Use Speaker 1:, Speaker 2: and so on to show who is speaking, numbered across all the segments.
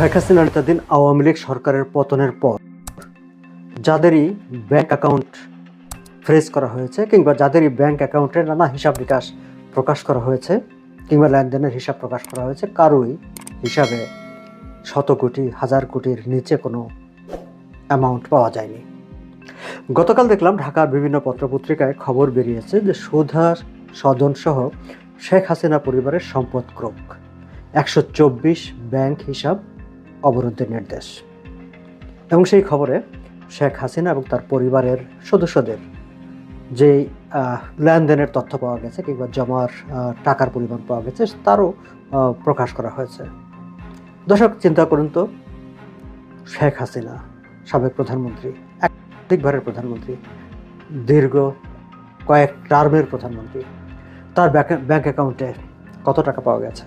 Speaker 1: শেখ হাসিনা নেতাদিন আওয়ামী লীগ সরকারের পতনের পর যাদেরই ব্যাংক অ্যাকাউন্ট ফ্রেজ করা হয়েছে কিংবা যাদেরই ব্যাংক অ্যাকাউন্টের নানা হিসাব বিকাশ প্রকাশ করা হয়েছে কিংবা লেনদেনের হিসাব প্রকাশ করা হয়েছে, কারোই হিসাবে শত কোটি, হাজার কোটির নিচে কোনো অ্যামাউন্ট পাওয়া যায়নি। গতকাল দেখলাম ঢাকার বিভিন্ন পত্রপত্রিকায় খবর বেরিয়েছে যে সুধার সহ শেখ হাসিনা পরিবারের সম্পদ ক্রোক। একশো চব্বিশ ব্যাংক হিসাব অবরুদ্ধের নির্দেশ। এবং সেই খবরে শেখ হাসিনা এবং তার পরিবারের সদস্যদের যে লেনদেনের তথ্য পাওয়া গেছে কিংবা জমার টাকার পরিমাণ পাওয়া গেছে, তারও প্রকাশ করা হয়েছে। দর্শক, চিন্তা করুন তো, শেখ হাসিনা, সাবেক প্রধানমন্ত্রী একাধিকবারের প্রধানমন্ত্রী, দীর্ঘ কয়েক টার্মের প্রধানমন্ত্রী, তার ব্যাংক- অ্যাকাউন্টে কত টাকা পাওয়া গেছে?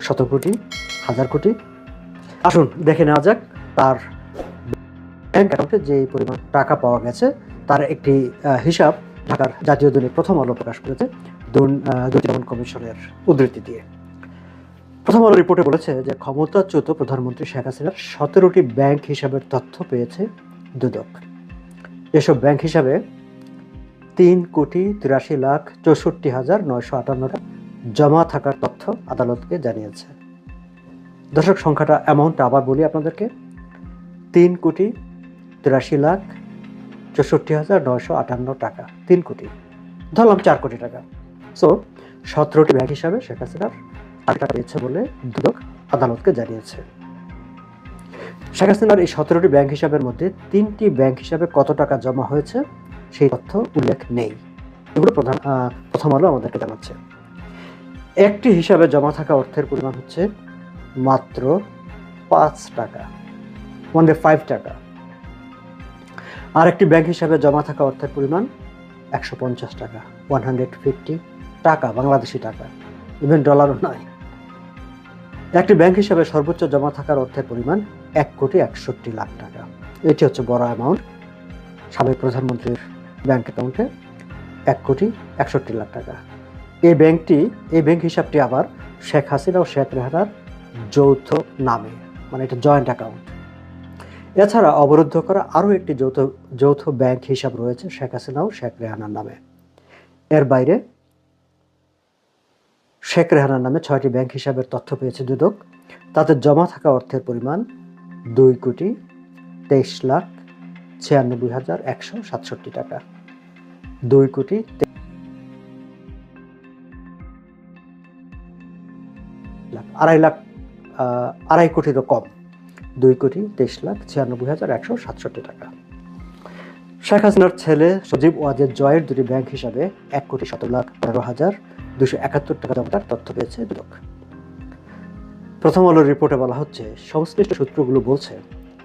Speaker 1: শত কোটি, হাজার কোটি আসুন দেখে নেওয়া যাক তার ব্যাংক অ্যাকাউন্টে যে পরিমাণ টাকা পাওয়া গেছে তার একটি হিসাব ঢাকার জাতীয় দৈনিক প্রথম আলো প্রকাশ করেছে দুর্ন- আহ, দুর্নীতি দমন কমিশনের উদ্ধৃতি দিয়ে। প্রথম আলো রিপোর্টে বলেছে যে ক্ষমতাচ্যুত প্রধানমন্ত্রী শেখ হাসিনার সতেরোটি ব্যাংক হিসাবের তথ্য পেয়েছে দুদক। এসব ব্যাংক হিসাবে তিন কোটি তিরাশি লাখ চৌষট্টি হাজার নয়শো আটান্ন জমা থাকার তথ্য আদালতকে জানিয়েছে। দর্শক, সংখ্যাটা অ্যামাউন্টটা আবার বলি আপনাদেরকে। তিন কোটি তিরাশি লাখ চৌষট্টি হাজার নয়শো আটান্ন টাকা। তিন কোটি। ধরলাম চার কোটি টাকা। সো সতেরোটি ব্যাংক হিসাবে শেখ হাসিনার আট টাকা পেয়েছে বলে দুদক আদালতকে জানিয়েছে। শেখ হাসিনার এই সতেরোটি ব্যাংক হিসাবের মধ্যে তিনটি ব্যাংক হিসাবে কত টাকা জমা হয়েছে সেই তথ্য উল্লেখ নেই। এগুলো প্রধান প্রথম আলো আমাদেরকে জানাচ্ছে। একটি হিসাবে জমা থাকা অর্থের পরিমাণ হচ্ছে মাত্র পাঁচ টাকা। ওয়ান ডে ফাইভ টাকা। আর একটি ব্যাংক হিসাবে জমা থাকা অর্থের পরিমাণ একশো পঞ্চাশ টাকা ওয়ান হান্ড্রেড ফিফটি টাকা, বাংলাদেশি টাকা। ইভেন ডলারও নয়। একটি ব্যাংক হিসাবে সর্বোচ্চ জমা থাকার অর্থের পরিমাণ এক কোটি একষট্টি লাখ টাকা। এটি হচ্ছে বড় অ্যামাউন্ট সাবেক প্রধানমন্ত্রীর ব্যাংক অ্যাকাউন্টে এক কোটি একষট্টি লাখ টাকা। এই ব্যাংকটি, এই ব্যাংক হিসাবটি আবার শেখ হাসিনা ও শেখ রেহানার যৌথ নামে মানে এটা জয়েন্ট অ্যাকাউন্ট এছাড়া অবরুদ্ধ করা আরও একটি যৌথ যৌথ ব্যাংক হিসাব রয়েছে, শেখ হাসিনা ও শেখ রেহানার নামে। এর বাইরে শেখ রেহানার নামে ছয়টি ব্যাংক হিসাবের তথ্য পেয়েছে দুদক। তাতে জমা থাকা অর্থের পরিমাণ দুই কোটি তেইশ লাখ ছিয়ানব্বই হাজার একশো সাতষট্টি টাকা। দুই কোটি আড়াই লাখ আড়াই কোটিরও কম। দুই কোটি তেইশ লাখ ছিয়ানব্বই হাজার একশো সাতষট্টি টাকা। শেখ হাসিনার ছেলে সজীব ওয়াজেদ জয়ের দুটি ব্যাংক হিসাবে এক কোটি সতেরো লাখ পনেরো হাজার দুশো একাত্তর টাকা জমাটার তথ্য পেয়েছে দুদক প্রথম আলোর রিপোর্টে বলা হচ্ছে, সংশ্লিষ্ট সূত্রগুলো বলছে,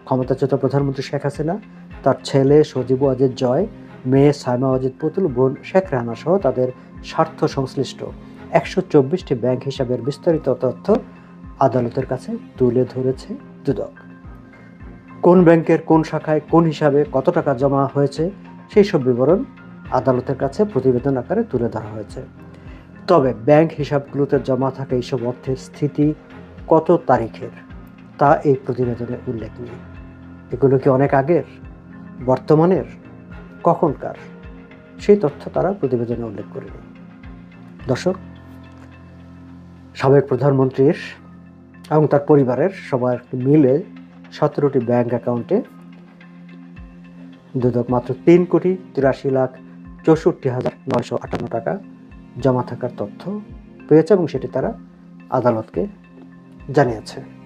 Speaker 1: ক্ষমতাচ্যুত প্রধানমন্ত্রী শেখ হাসিনা, তার ছেলে সজীব ওয়াজেদ জয়, মেয়ে সাইমা ওয়াজেদ পুতুল, বোন শেখ রানা সহ তাদের স্বার্থ সংশ্লিষ্ট একশো চব্বিশটি ব্যাংক হিসাবের বিস্তারিত তথ্য আদালতের কাছে তুলে ধরেছে দুদক। কোন ব্যাংকের কোন শাখায় কোন হিসাবে কত টাকা জমা হয়েছে সেই সব বিবরণ আদালতের কাছে প্রতিবেদন আকারে তুলে ধরা হয়েছে। তবে ব্যাংক হিসাবগুলোতে জমা থাকা এইসব অর্থের স্থিতি কত তারিখের তা এই প্রতিবেদনে উল্লেখ নেই। এগুলো কি অনেক আগের? বর্তমানের? কখনকার? সেই তথ্য তারা প্রতিবেদনে উল্লেখ করেনি। দর্শক, সাবেক প্রধানমন্ত্রীর এবং তার পরিবারের সবার মিলে সতেরোটি ব্যাংক অ্যাকাউন্টে দুদক মাত্র তিন কোটি তিরাশি লাখ চৌষট্টি হাজার নয়শো আটান্ন টাকা জমা থাকার তথ্য পেয়েছে এবং সেটি তারা আদালতকে জানিয়েছে।